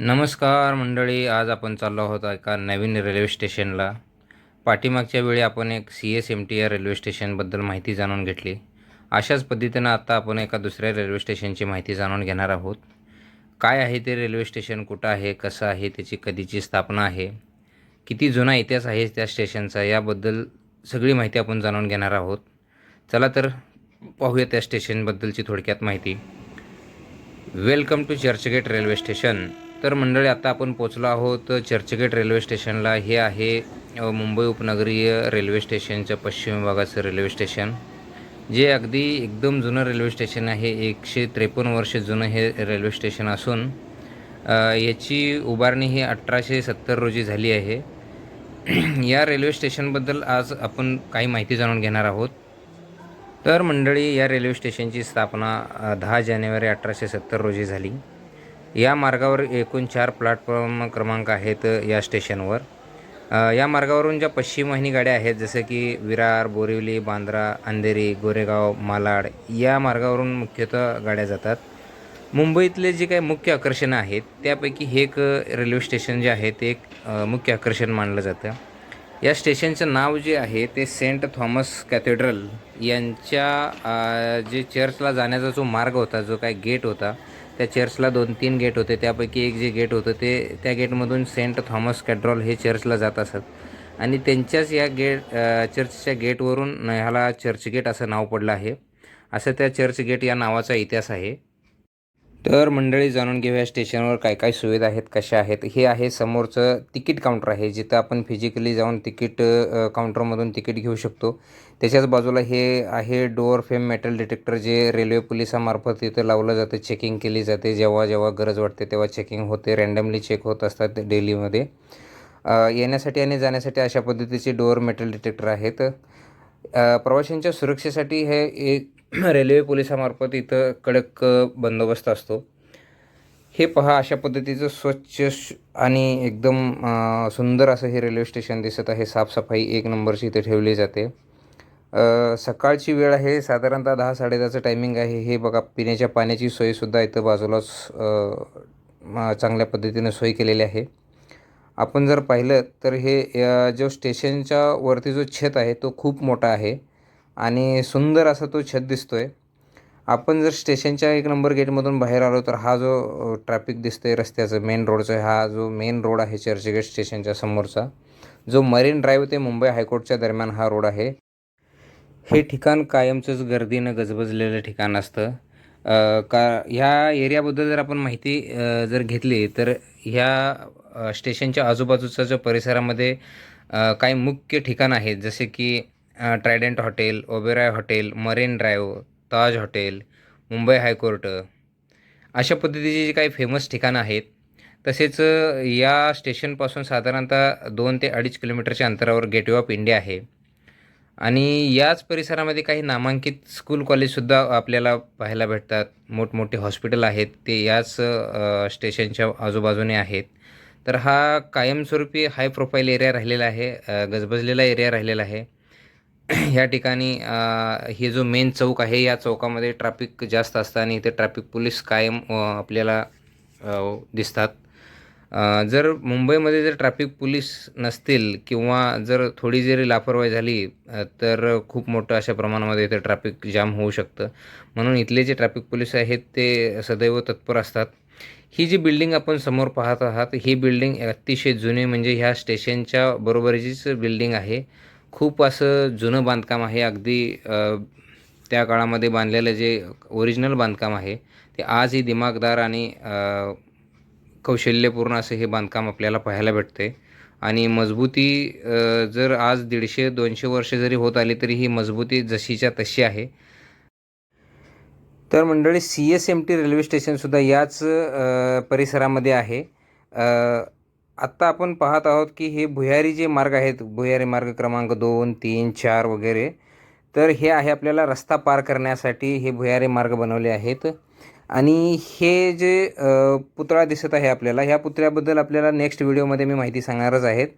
नमस्कार मंडळी आज आपण चाललो आहोत एका नवीन रेल्वे स्टेशनला. पाठीमागच्या वेळी आपण एक सी एस एम टी या रेल्वे स्टेशनबद्दल माहिती जाणून घेतली. अशाच पद्धतीनं आता आपण एका दुसऱ्या रेल्वे स्टेशनची माहिती जाणून घेणार आहोत. काय आहे ते रेल्वे स्टेशन कुठं आहे कसं आहे त्याची कधीची स्थापना आहे किती जुना इतिहास आहे त्या स्टेशनचा याबद्दल सगळी माहिती आपण जाणून घेणार आहोत. चला तर पाहूया त्या स्टेशनबद्दलची थोडक्यात माहिती. Welcome to Churchgate railway station. तर मंडळी आता आपण पोचलो आहोत चर्चगेट रेल्वे स्टेशनला. हे आहे मुंबई उपनगरीय रेल्वे स्टेशनच्या पश्चिम भागाचं रेल्वे स्टेशन. जे अगदी एकदम जुनं रेल्वे स्टेशन आहे. एकशे त्रेपन्न वर्ष जुनं हे रेल्वे स्टेशन असून याची उभारणी ही अठराशे सत्तर रोजी झाली आहे. या रेल्वे स्टेशनबद्दल आज आपण काही माहिती जाणून घेणार आहोत. तर मंडळी या रेल्वे स्टेशनची स्थापना दहा जानेवारी अठराशे सत्तर रोजी झाली. या मार्गावर एकूण चार प्लॅटफॉर्म क्रमांक आहेत या स्टेशनवर या मार्गावरून ज्या पश्चिम वाहिनी गाड्या आहेत जसं की विरार बोरिवली बांद्रा अंधेरी गोरेगाव मालाड या मार्गावरून मुख्यतः गाड्या जातात. मुंबईतले जे काही मुख्य आकर्षणं आहेत त्यापैकी हे एक रेल्वे स्टेशन जे आहे ते एक मुख्य आकर्षण मानलं जातं. या स्टेशनचं नाव जे आहे ते सेंट थॉमस कॅथेड्रल यांच्या जे चर्चला जाण्याचा जो मार्ग होता जो काय गेट होता त्या चर्चला दोन तीन गेट होते. त्यापैकी एक जे गेट होतं ते त्या गेटमधून सेंट थॉमस कॅड्रॉल हे चर्चला जात असत. आणि त्यांच्याच या गेट चर्चच्या गेटवरून ह्याला चर्चगेट असं नाव पडलं आहे. असं त्या चर्चगेट या नावाचा इतिहास आहे. तर मंडळी जाणून घेऊया स्टेशनवर काय काय सुविधा आहेत कशा आहेत. हे आहे समोरचं तिकीट काउंटर आहे जिथं आपण फिजिकली जाऊन तिकीट काउंटरमधून तिकीट घेऊ शकतो. त्याच्याच बाजूला हे आहे डोअर फेम मेटल डिटेक्टर जे रेल्वे पोलिसामार्फत इथं लावलं जातं चेकिंग केली जाते. जेव्हा जेव्हा गरज वाटते तेव्हा चेकिंग होते रँडमली चेक होत असतात डेलीमध्ये येण्यासाठी आणि जाण्यासाठी अशा पद्धतीचे डोअर मेटल डिटेक्टर आहेत. प्रवाशांच्या सुरक्षेसाठी हे एक रेल्वे पोलिसामार्फत इथं कडक बंदोबस्त असतो. हे पहा अशा पद्धतीचं स्वच्छ श- आणि एकदम सुंदर असं हे रेल्वे स्टेशन दिसत आहे. साफसफाई एक नंबरची इथे ठेवली जाते. सकाळची वेळ आहे. साधारणतः दहा साडेदहाचं टायमिंग आहे. हे बघा पिण्याच्या पाण्याची सोयसुद्धा इथं बाजूलाच चांगल्या पद्धतीनं सोय केलेली आहे. आपण जर पाहिलं तर हे जो स्टेशनच्या वरती जो छत आहे तो खूप मोठा आहे. आणि सुंदर असा तो छत दिसतोय. आपण जर स्टेशनच्या एक नंबर गेटमधून बाहेर आलो तर हा जो ट्रॅफिक दिसतोय रस्त्याचं मेन रोडचा हा जो मेन रोड आहे चर्चगेट स्टेशनच्या समोरचा जो मरीन ड्राईव्ह ते मुंबई हायकोर्टच्या दरम्यान हा रोड आहे. हे ठिकाण कायमचंच गर्दीनं गजबजलेलं ठिकाण असतं. का ह्या एरियाबद्दल जर आपण माहिती जर घेतली तर ह्या स्टेशनच्या आजूबाजूचा जो परिसरामध्ये काही मुख्य ठिकाण आहेत जसे की Trident hotel Oberoi hotel Marine Drive Taj hotel Mumbai high court अशा पद्धतीची जी काही फेमस ठिकाणं आहेत तसेच या स्टेशनपासून साधारणतः दोन ते अडीच किलोमीटरच्या अंतरावर गेटवे ऑफ इंडिया आहे. आणि याच परिसरामध्ये काही नामांकित स्कूल कॉलेजसुद्धा आपल्याला पाहायला भेटतात. मोठमोठे हॉस्पिटल आहेत ते याच स्टेशनच्या आजूबाजूने आहेत. तर हा कायमस्वरूपी हाय प्रोफाईल एरिया राहिलेला आहे गजबजलेला एरिया राहिलेला आहे. ह्या ठिकाणी हे जो मेन चौक आहे या चौकामध्ये ट्रॅफिक जास्त असतं आणि इथे ट्रॅफिक पोलीस कायम आपल्याला दिसतात. जर मुंबईमध्ये जर ट्रॅफिक पोलीस नसतील किंवा जर थोडी जरी लापरवाही झाली तर खूप मोठं अशा प्रमाणामध्ये इथे ट्रॅफिक जाम होऊ शकतं. म्हणून इथले जे ट्रॅफिक पोलीस आहेत ते सदैव तत्पर असतात. ही जी बिल्डिंग आपण समोर पाहत आहात ही बिल्डिंग अतिशय जुनी म्हणजे ह्या स्टेशनच्या बरोबरीचीच बिल्डिंग आहे. खूप असं जुनं बांधकाम आहे. अगदी त्या काळामध्ये बांधलेलं जे ओरिजिनल बांधकाम आहे ते आजही दिमागदार आणि कौशल्यपूर्ण असं हे बांधकाम आपल्याला पाहायला भेटते. आणि मजबूती जर आज दीडशे दोनशे वर्ष जरी होत आली तरी ही मजबूती जशीच्या तशी आहे. तर मंडळी C S M T railway स्टेशनसुद्धा याच परिसरामध्ये आहे. आत्ता आपण पाहत आहोत की हे भुयारी जे मार्ग आहेत भुयारी मार्ग क्रमांक दोन तीन चार वगैरे तर हे आहे आपल्याला रस्ता पार करण्यासाठी हे भुयारी मार्ग बनवले आहेत. आणि हे जे पुतळा दिसत आहे आपल्याला ह्या पुतळ्याबद्दल आपल्याला नेक्स्ट व्हिडिओमध्ये मी माहिती सांगणारच आहेत.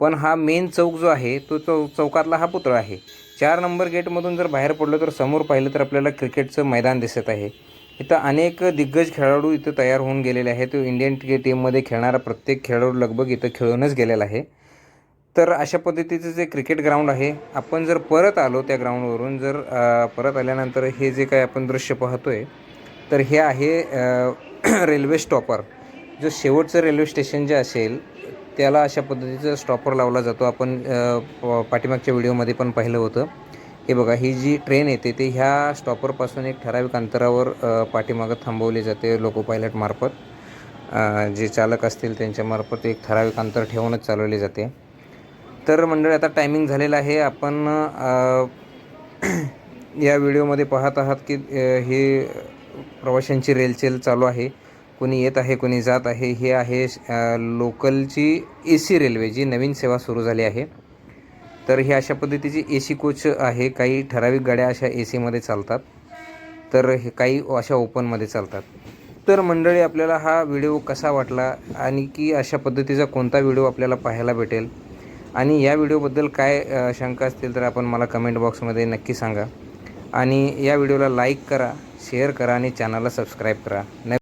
पण हा मेन चौक जो आहे तो चौ चौकातला हा पुतळा आहे. चार नंबर गेटमधून जर बाहेर पडलो तर समोर पाहिलं तर आपल्याला क्रिकेटचं मैदान दिसत आहे. इथं अनेक दिग्गज खेळाडू इथं तयार होऊन गेलेले आहेत. तो इंडियन क्रिकेट टीममध्ये खेळणारा प्रत्येक खेळाडू लगभग इथं खेळूनच गेलेला आहे. तर अशा पद्धतीचं जे क्रिकेट ग्राउंड आहे आपण जर परत आलो त्या ग्राउंडवरून जर परत आल्यानंतर हे जे काय आपण दृश्य पाहतो आहे तर हे आहे रेल्वे स्टॉपर जो शेवटचं रेल्वे स्टेशन जे असेल त्याला अशा पद्धतीचं स्टॉपर लावला जातो. आपण प- पाठीमागच्या व्हिडिओमध्ये पण पाहिलं होतं. हे बघा ही जी ट्रेन येते ते ह्या स्टॉपरपासून एक ठराविक अंतरावर पाठीमागं थांबवली जाते लोको पायलटमार्फत जे चालक असतील त्यांच्यामार्फत एक ठराविक अंतर ठेवूनच चालवली जाते. तर मंडळी आता टायमिंग झालेलं आहे. आपण या व्हिडिओमध्ये पाहत आहात की हे प्रवाशांची रेलचेल चालू आहे. कोणी येत आहे कोणी जात आहे. हे आहे लोकलची ए सी रेल्वे जी नवीन सेवा सुरू झाली आहे. तर हे अशा पद्धतीची ए सी कोच आहे. काही ठराविक गाड्या अशा ए सीमध्ये चालतात. तर हे काही अशा ओपनमध्ये चालतात. तर मंडळी आपल्याला हा व्हिडिओ कसा वाटला आणि की अशा पद्धतीचा कोणता व्हिडिओ आपल्याला पाहायला भेटेल आणि या व्हिडिओबद्दल काय शंका असतील तर आपण मला कमेंट बॉक्समध्ये नक्की सांगा. आणि या व्हिडिओला लाईक करा शेअर करा आणि चॅनलला सबस्क्राईब करा. न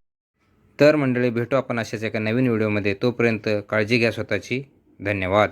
तर मंडळी भेटू आपण अशाच एका नवीन व्हिडिओमध्ये तोपर्यंत काळजी घ्या स्वतःची. धन्यवाद.